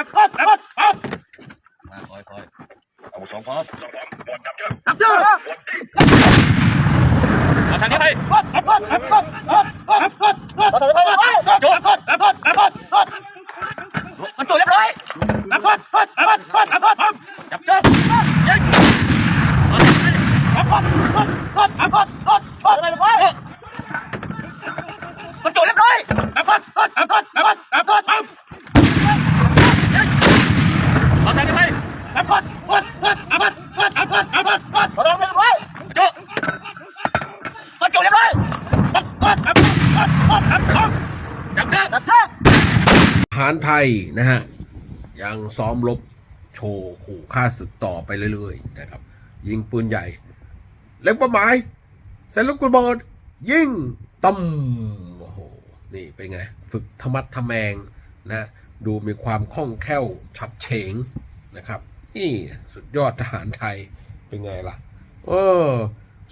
มาคอยคอยเอาสองพร้อมสองพร้อมหมดจับเยอะจับเยอะเอาทางนี้ไดมันตัวเรียบร้อยจับเจ้ดยิงมันตัวเรียบร้อยารไทยนะฮะยังซ้อมรบโชว์ขู่ฆ่าศึกต่อไปเรื่อยๆนะครับ ยิงปืนใหญ่เล็งเป้าหมายใส่ลูกกระเบิดยิงตั้มโอ้โหนี่เป็นไง ฝึกธรรมัดทะแมงนะดูมีความคล่องแคล่วฉับเฉงนะครับนี่สุดยอดทหารไทยเป็นไงล่ะเออ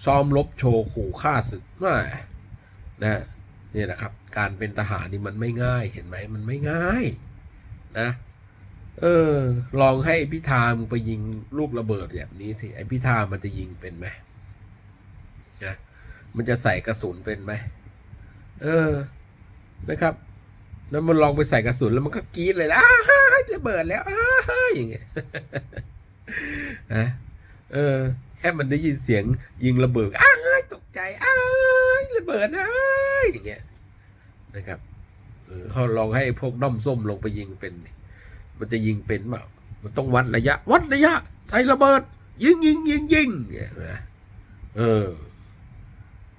ซ้อมรบโชว์ขู่ฆ่าศึกน่านะนี่นะครับ การเป็นทหารนี่มันไม่ง่ายเห็นไหมมันไม่ง่ายนะเออ ลองให้พิธามงไปยิงลูกระเบิดแบบนี้สิไอพิธามันจะยิงเป็นไหมนะมันจะใส่กระสุนเป็นไหมเออนะครับ แล้วมันลองไปใส่กระสุนแล้วมันก็กรี๊ดเลยนะอ้าระเบิดแล้วออย่างเงี้ยนะเออ แค่มันได้ยินเสียงยิงระเบิดอ้าตกใจอ้าระเบิดอ้าอย่างเงี้ย นะครับเออเขาลองให้พวกด้อมส้มลงไปยิงเป็นดิมันจะยิงเป็นเปล่ามันต้องวัดระยะ วัดระยะ ใส่ระเบิด ยิงยิงยิงยิงเนี่ยนะเออ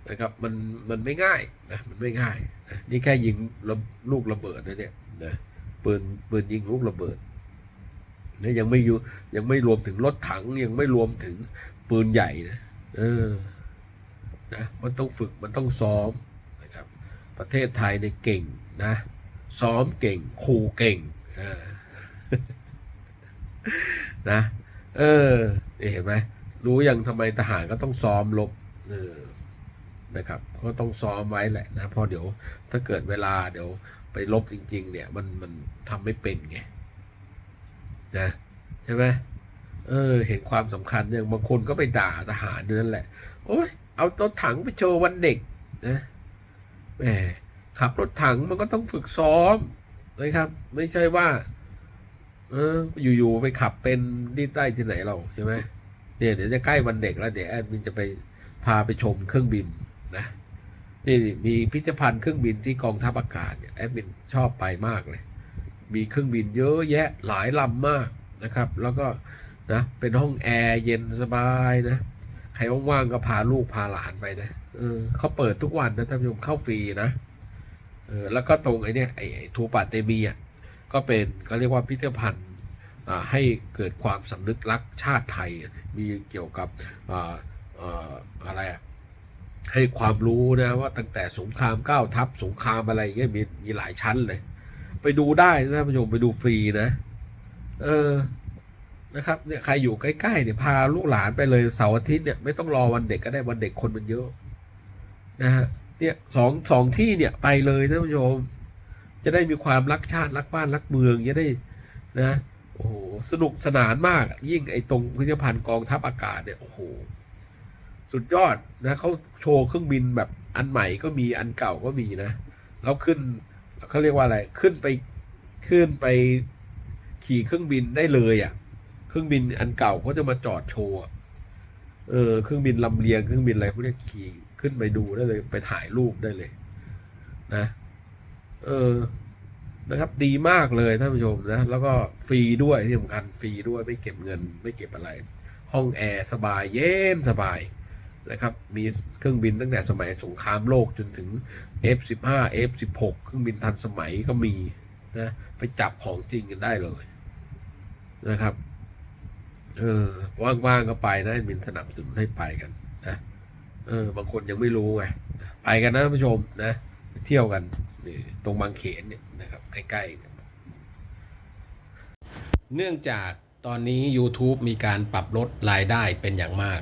นะครับมันมันไม่ง่ายนะมันไม่ง่ายนะนี่แค่ยิงระลูกระเบิดนะเนี่ยนะปืนปืนยิงลูกระเบิดนะยังไม่อยู่ยังไม่รวมถึงรถถังยังไม่รวมถึงปืนใหญ่นะเออนะมันต้องฝึกมันต้องซ้อมนะครับ ประเทศไทยในยเก่งนะซ้อมเก่งขู่เก่งนะเออเห็นไหมรู้ยังทำไมทหารก็ต้องซ้อมรบเออนะครับก็ต้องซ้อมไว้แหละนะพราะเดี๋ยวถ้าเกิดเวลาเดี๋ยวไปลบจริง ๆ เนี่ยมันมันทำไม่เป็นไงนะใช่ไหมเออ เห็นความสำคัญอย่างบางคนก็ไปด่าทหารนั่นแหละ โอ้ยเอารถถังไปโชว์วันเด็กนะ แหมขับรถถังมันก็ต้องฝึกซ้อมนะครับ ไม่ใช่ว่า เออ อยู่ๆไปขับเป็นที่ใต้ที่ไหนเราใช่ไหมเนี่ยเดี๋ยวจะใกล้วันเด็กแล้วเดี๋ยวแอดมินจะไปพาไปชมเครื่องบินนะนี่มีพิพิธภัณฑ์เครื่องบินที่กองทัพอากาศแอดมินชอบไปมากเลย มีเครื่องบินเยอะแยะหลายลำมากนะครับ แล้วก็นะเป็นห้องแอร์เย็นสบายนะ ครว่างๆก็พาลูกพาหลานไปนะเออเขาเปิดทุกวันนะท่านผู้ชมเข้าฟรีนะเออแล้วก็ตรงไอ้นี่ไอ้ทูปาเตมีอะก็เป็นก็เรียกว่าพิพิธภัณฑ์ให้เกิดความสำนึกรักชาติไทยมีเกี่ยวกับอ่าเอ่อะไรอะให้ความรู้นะว่าตั้งแต่สงครามเก้าทัพสงครามอะไรอย่างเงี้ยมีมีหลายชั้นเลย ไปดูได้นะท่านผู้ชมไปดูฟรีนะ เออ นะครับเนี่ยใครอยู่ใกล้ๆเนี่ยพาลูกหลานไปเลยเสาร์อาทิตย์เนี่ยไม่ต้องรอวันเด็กก็ได้วันเด็กคนมันเยอะนะฮะเนี่ยสองสองที่เนี่ยไปเลยท่านผู้ชม จะได้มีความรักชาติรักบ้านรักเมืองจะได้นะโอ้โหสนุกสนานมากยิ่งไอ้ตรงพิพิธภัณฑ์กองทัพอากาศเนี่ยโอ้โหสุดยอดนะเขาโชว์เครื่องบินแบบอันใหม่ก็มีอันเก่าก็มีนะแล้วขึ้นเขาเรียกว่าอะไรขึ้นไปขึ้นไปขี่เครื่องบินได้เลยอะ่ะ เครื่องบินอันเก่าเขาจะมาจอดโชว์เออเครื่องบินลำเลียงเครื่องบินอะไรพวกนี้ขี่ขึ้นไปดูได้เลยไปถ่ายรูปได้เลย นะ เออนะครับดีมากเลยท่านผู้ชมนะ แล้วก็ฟรีด้วยที่สำคัญฟรีด้วยไม่เก็บเงิน ไม่เก็บอะไร ห้องแอร์สบายเย็นสบายนะครับ มีเครื่องบินตั้งแต่สมัยสงครามโลกจนถึง F15 F16 เครื่องบินทันสมัยก็มีนะ ไปจับของจริงกันได้เลยนะครับ เออว่างๆก็ไปนะมินสนับสนุนให้ไปกันนะเออบางคนยังไม่รู้ไงไปกันนะท่านผู้ชมนะเที่ยวกันนี่ตรงบางเขนเนี่ยนะครับใกล้ๆ เนื่องจากตอนนี้ YouTube มีการปรับลดรายได้เป็นอย่างมาก